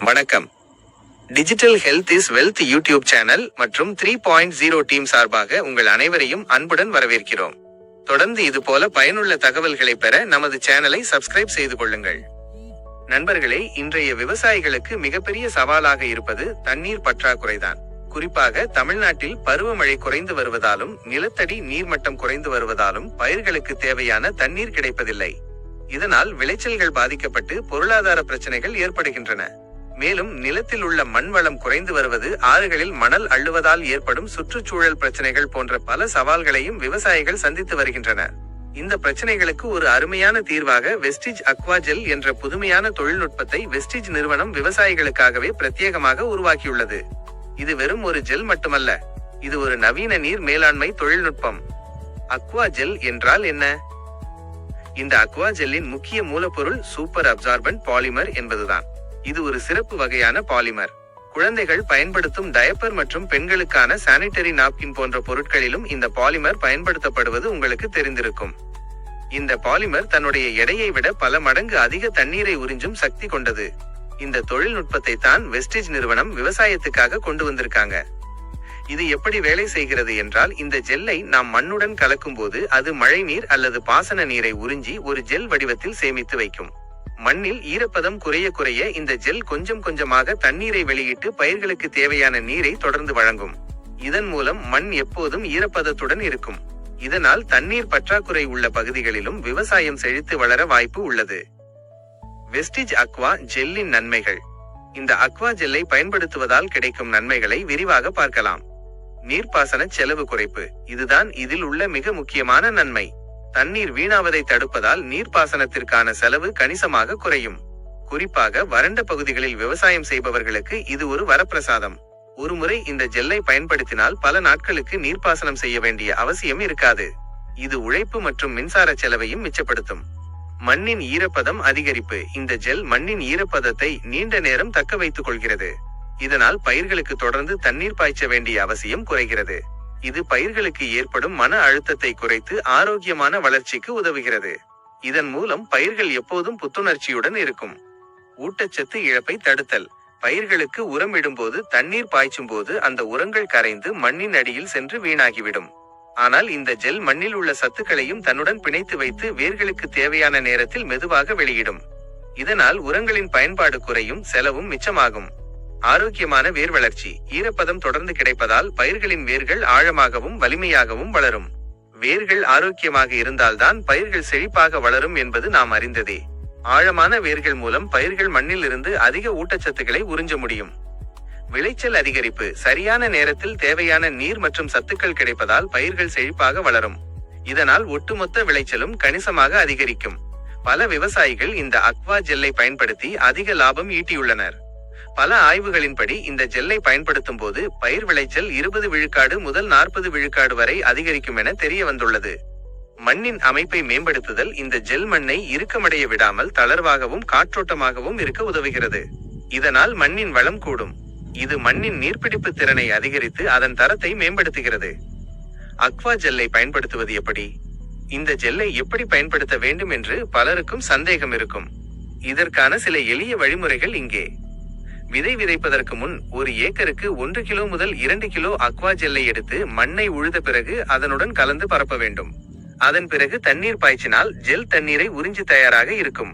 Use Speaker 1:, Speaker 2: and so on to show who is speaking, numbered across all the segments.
Speaker 1: வணக்கம். Digital health is wealth YouTube channel மற்றும் three point zero team சார்பாக உங்கள் அனைவரையும் அன்புடன் வரவேற்கிறோம். தொடர்ந்து இது போல பயனுள்ள தகவல்களை பெற நமது சேனலை சப்ஸ்கிரைப் செய்து கொள்ளுங்கள். நண்பர்களே இன்றைய விவசாயிகளுக்கு மிகப்பெரிய சவாலாக இருப்பது தண்ணீர் பற்றாக்குறைதான். குறிப்பாக தமிழ்நாட்டில் பருவமழை குறைந்து வருவதாலும் நிலத்தடி நீர்மட்டம் குறைந்து வருவதாலும் பயிர்களுக்கு தேவையான தண்ணீர் கிடைப்பதில்லை. இதனால் விளைச்சல்கள் பாதிக்கப்பட்டு பொருளாதார பிரச்சனைகள் ஏற்படுகின்றன. மேலும் நிலத்தில் உள்ள மண் வளம் குறைந்து வருவது ஆறுகளில் மணல் அள்ளுவதால் ஏற்படும் சுற்றுச்சூழல் பிரச்சனைகள் போன்ற பல சவால்களையும் விவசாயிகள் சந்தித்து வருகின்றனர் இந்த பிரச்சனைகளுக்கு ஒரு அருமையான தீர்வாக வெஸ்டிஜ் அக்வாஜெல் என்ற புதுமையான தொழில்நுட்பத்தை வெஸ்டிஜ் நிறுவனம் விவசாயிகளுக்காகவே பிரத்யேகமாக உருவாக்கியுள்ளது. இது வெறும் ஒரு ஜெல் மட்டுமல்ல இது ஒரு நவீன நீர் மேலாண்மை தொழில்நுட்பம். அக்வா ஜெல் என்றால் என்ன? இந்த அக்வா ஜெல்லின் முக்கிய மூலப்பொருள் சூப்பர் அப்சார்பன்ட் பாலிமர் என்பதுதான். இது ஒரு சிறப்பு வகையான பாலிமர். குழந்தைகள் பயன்படுத்தும் டயப்பர் மற்றும் பெண்களுக்கான சானிட்டரி நாப்கின் போன்ற பொருட்களிலும் இந்த பாலிமர் பயன்படுத்தப்படுவது உங்களுக்கு தெரிந்திருக்கும். இந்த பாலிமர் தன்னுடைய எடையை விட பல மடங்கு அதிக தண்ணீரை உறிஞ்சும் சக்தி கொண்டது. இந்த தொழில்நுட்பத்தை தான் வெஸ்டேஜ் நிறுவனம் விவசாயத்துக்காக கொண்டு வந்திருக்காங்க. இது எப்படி வேலை செய்கிறது என்றால் இந்த ஜெல்லை நாம் மண்ணுடன் கலக்கும் போது அது மழை நீர் அல்லது பாசன நீரை உறிஞ்சி ஒரு ஜெல் வடிவத்தில் சேமித்து வைக்கும். மண்ணில் ஈரப்பதம் குறைய குறைய இந்த ஜெல் கொஞ்சம் கொஞ்சமாக தண்ணீரை வெளியிட்டு பயிர்களுக்கு தேவையான நீரை தொடர்ந்து வழங்கும். இதன் மூலம் மண் எப்போதும் ஈரப்பதத்துடன் இருக்கும். இதனால் தண்ணீர் பற்றாக்குறை உள்ள பகுதிகளிலும் விவசாயம் செழித்து வளர வாய்ப்பு உள்ளது. வெஸ்டிஜ் அக்வா ஜெல்லின் நன்மைகள். இந்த அக்வா ஜெல்லை பயன்படுத்துவதால் கிடைக்கும் நன்மைகளை விரிவாக பார்க்கலாம். நீர்ப்பாசன செலவு குறைப்பு. இதுதான் இதில் உள்ள மிக முக்கியமான நன்மை. தண்ணீர் வீணாவதை தடுப்பதால் நீர்ப்பாசனத்திற்கான செலவு கணிசமாக குறையும். குறிப்பாக வறண்ட பகுதிகளில் விவசாயம் செய்பவர்களுக்கு இது ஒரு வரப்பிரசாதம். ஒருமுறை இந்த ஜெல்லை பயன்படுத்தினால் பல நாட்களுக்கு நீர்ப்பாசனம் செய்ய வேண்டிய அவசியம் இருக்காது. இது உழைப்பு மற்றும் மின்சார செலவையும் மிச்சப்படுத்தும். மண்ணின் ஈரப்பதம் அதிகரிப்பு. இந்த ஜெல் மண்ணின் ஈரப்பதத்தை நீண்ட நேரம் தக்க வைத்துக் கொள்கிறது. இதனால் பயிர்களுக்கு தொடர்ந்து தண்ணீர் பாய்ச்ச வேண்டிய அவசியம் குறைகிறது. இது பயிர்களுக்கு ஏற்படும் மன அழுத்தத்தை குறைத்து ஆரோக்கியமான வளர்ச்சிக்கு உதவுகிறது. இதன் மூலம் பயிர்கள் எப்போதும் புத்துணர்ச்சியுடன் இருக்கும். ஊட்டச்சத்து இழப்பை தடுத்தல். பயிர்களுக்கு உரம் இடும்போது தண்ணீர் பாய்ச்சும் போது அந்த உரங்கள் கரைந்து மண்ணின் அடியில் சென்று வீணாகிவிடும். ஆனால் இந்த ஜெல் மண்ணில் உள்ள சத்துக்களையும் தன்னுடன் பிணைத்து வைத்து வேர்களுக்கு தேவையான நேரத்தில் மெதுவாக வெளியிடும். இதனால் உரங்களின் பயன்பாடு குறையும் செலவும் மிச்சமாகும். ஆரோக்கியமான வேர் வளர்ச்சி. ஈரப்பதம் தொடர்ந்து கிடைப்பதால் பயிர்களின் வேர்கள் ஆழமாகவும் வலிமையாகவும் வளரும். வேர்கள் ஆரோக்கியமாக இருந்தால்தான் பயிர்கள் செழிப்பாக வளரும் என்பது நாம் அறிந்ததே. ஆழமான வேர்கள் மூலம் பயிர்கள் மண்ணில் இருந்து அதிக ஊட்டச்சத்துக்களை உறிஞ்ச முடியும். விளைச்சல் அதிகரிப்பு. சரியான நேரத்தில் தேவையான நீர் மற்றும் சத்துக்கள் கிடைப்பதால் பயிர்கள் செழிப்பாக வளரும். இதனால் ஒட்டுமொத்த விளைச்சலும் கணிசமாக அதிகரிக்கும். பல விவசாயிகள் இந்த அக்வா ஜெல்லை பயன்படுத்தி அதிக லாபம் ஈட்டியுள்ளனர். பல ஆய்வுகளின்படி இந்த ஜெல்லை பயன்படுத்தும் போது பயிர் விளைச்சல் இருபது விழுக்காடு முதல் நாற்பது விழுக்காடு வரை அதிகரிக்கும் என தெரிய வந்துள்ளது மண்ணின் அமைப்பை மேம்படுத்துதல் இந்த ஜெல் மண்ணை இறுக்கமடைய விடாமல் தளர்வாகவும் காற்றோட்டமாகவும் இருக்க உதவுகிறது. இதனால் மண்ணின் வளம் கூடும். இது மண்ணின் நீர்பிடிப்பு திறனை அதிகரித்து அதன் தரத்தை மேம்படுத்துகிறது. அக்வா ஜெல்லை பயன்படுத்துவது எப்படி? இந்த ஜெல்லை எப்படி பயன்படுத்த வேண்டும் என்று பலருக்கும் சந்தேகம் இருக்கும். இதற்கான சில எளிய வழிமுறைகள் இங்கே. விதை விதைப்பதற்கு முன் ஒரு ஏக்கருக்கு ஒன்று கிலோ முதல் இரண்டு கிலோ அக்வா ஜெல்லை எடுத்து மண்ணை உழுத பிறகு அதனுடன் கலந்து பரப்ப வேண்டும். அதன் பிறகு தண்ணீர் பாய்ச்சினால் ஜெல் தண்ணீரை உறிஞ்சி தயாராக இருக்கும்.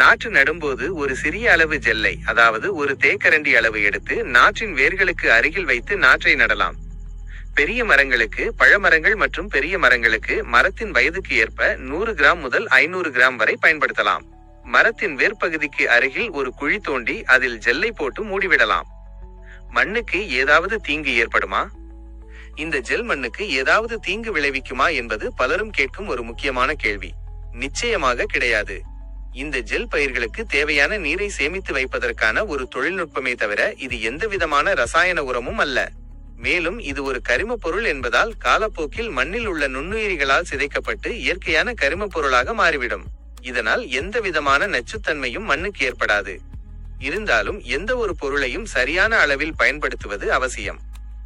Speaker 1: நாற்று நடும்போது ஒரு சிறிய அளவு ஜெல்லை அதாவது ஒரு தேக்கரண்டி அளவு எடுத்து நாற்றின் வேர்களுக்கு அருகில் வைத்து நாற்றை நடலாம். பெரிய மரங்களுக்கு பழமரங்கள் மற்றும் பெரிய மரங்களுக்கு மரத்தின் வயதுக்கு ஏற்ப நூறு கிராம் முதல் ஐநூறு கிராம் வரை பயன்படுத்தலாம். மரத்தின் வேர்ப்பகுதிக்கு அருகில் ஒரு குழி தோண்டி அதில் ஜெல்லை போட்டு மூடிவிடலாம். மண்ணுக்கு ஏதாவது தீங்கு ஏற்படுமா? இந்த ஜெல் மண்ணுக்கு ஏதாவது தீங்கு விளைவிக்குமா என்பது பலரும் கேட்கும் ஒரு முக்கியமான கேள்வி. நிச்சயமாக கிடையாது. இந்த ஜெல் பயிர்களுக்கு தேவையான நீரை சேமித்து வைப்பதற்கான ஒரு தொழில்நுட்பமே தவிர இது எந்த விதமான ரசாயன உரமும் அல்ல. மேலும் இது ஒரு கரிமப் பொருள் என்பதால் காலப்போக்கில் மண்ணில் உள்ள நுண்ணுயிரிகளால் சிதைக்கப்பட்டு இயற்கையான கரிமப் பொருளாக மாறிவிடும். இதனால் எந்த விதமான நச்சுத்தன்மையும் மண்ணுக்கு ஏற்படாது. இருந்தாலும் எந்த ஒரு பொருளையும் சரியான அளவில் பயன்படுத்துவது அவசியம்.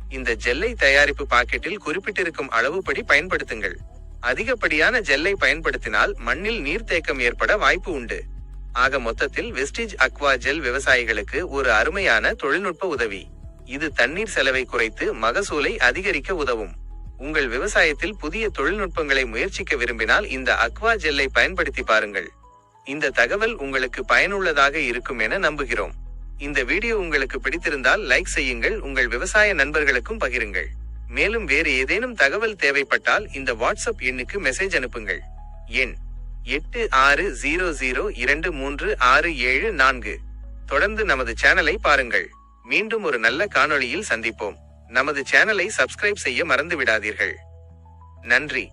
Speaker 1: இந்த ஜெல்லை தயாரிப்பு பாக்கெட்டில் குறிப்பிட்டிருக்கும் அளவுப்படி பயன்படுத்துங்கள். அதிகப்படியான ஜெல்லை பயன்படுத்தினால் மண்ணில் நீர்த்தேக்கம் ஏற்பட வாய்ப்பு உண்டு. ஆக மொத்தத்தில் வெஸ்டிஜ் அக்வா ஜெல் விவசாயிகளுக்கு ஒரு அருமையான தொழில்நுட்ப உதவி. இது தண்ணீர் செலவை குறைத்து மகசூலை அதிகரிக்க உதவும். உங்கள் விவசாயத்தில் புதிய தொழில்நுட்பங்களை முயற்சிக்க விரும்பினால் இந்த அக்வா ஜெல்லை பயன்படுத்தி பாருங்கள். இந்த தகவல் உங்களுக்கு பயனுள்ளதாக இருக்கும் என நம்புகிறோம். இந்த வீடியோ உங்களுக்கு பிடித்திருந்தால் லைக் செய்யுங்கள் உங்கள் விவசாய நண்பர்களுக்கும் பகிருங்கள். மேலும் வேறு ஏதேனும் தகவல் தேவைப்பட்டால் இந்த வாட்ஸ்அப் எண்ணுக்கு மெசேஜ் அனுப்புங்கள். எண் எட்டு ஆறு ஜீரோ ஜீரோ இரண்டு மூன்று ஆறு ஏழு நான்கு. தொடர்ந்து நமது சேனலை பாருங்கள். மீண்டும் ஒரு நல்ல காணொளியில் சந்திப்போம். நமது சேனலை சப்ஸ்கிரைப் செய்ய மறந்து விடாதீர்கள் நன்றி.